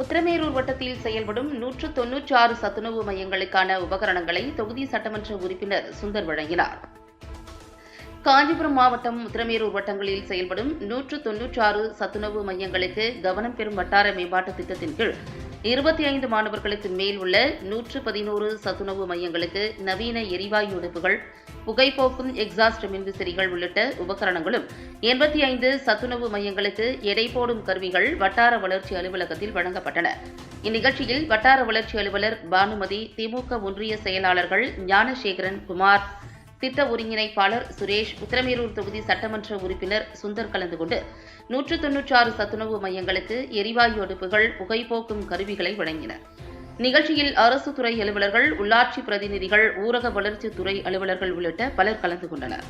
உத்திரமேரூர் வட்டத்தில் செயல்படும் நூற்று தொன்னூற்றி ஆறு சத்துணவு மையங்களுக்கான உபகரணங்களை தொகுதி சட்டமன்ற உறுப்பினர் சுந்தர் வழங்கினார். காஞ்சிபுரம் மாவட்டம் உத்திரமேரூர் வட்டங்களில் செயல்படும் நூற்று தொன்னூற்றி ஆறு சத்துணவு மையங்களுக்கு கவனம் பெறும் வட்டார மேம்பாட்டு திட்டத்தின் கீழ் இருபத்தி ஐந்து மாணவர்களுக்கு மேல் உள்ள நூற்று பதினோரு சத்துணவு மையங்களுக்கு நவீன எரிவாயு அடுப்புகள் புகைப்போக்கும் எக்ஸாஸ்ட் மின்விசிறிகள் உள்ளிட்ட உபகரணங்களும் எண்பத்தி ஐந்து சத்துணவு மையங்களுக்கு எடை போடும் கருவிகள் வட்டார வளர்ச்சி அலுவலகத்தில் வழங்கப்பட்டன. இந்நிகழ்ச்சியில் வட்டார வளர்ச்சி அலுவலர் பானுமதி திமுக ஒன்றிய செயலாளர்கள் ஞானசேகரன் குமார் திட்ட ஒருங்கிணைப்பாளர் சுரேஷ் உத்திரமேரூர் தொகுதி சட்டமன்ற உறுப்பினர் சுந்தர் கலந்து கொண்டு நூற்று தொன்னூற்றி ஆறு சத்துணவு மையங்களுக்கு எரிவாயு அடுப்புகள் புகைப்போக்கும் கருவிகளை வழங்கினர். நிகழ்ச்சியில் அரசு துறை அலுவலர்கள் உள்ளாட்சி பிரதிநிதிகள் ஊரக வளர்ச்சித்துறை அலுவலர்கள் உள்ளிட்ட பலர் கலந்து கொண்டனர்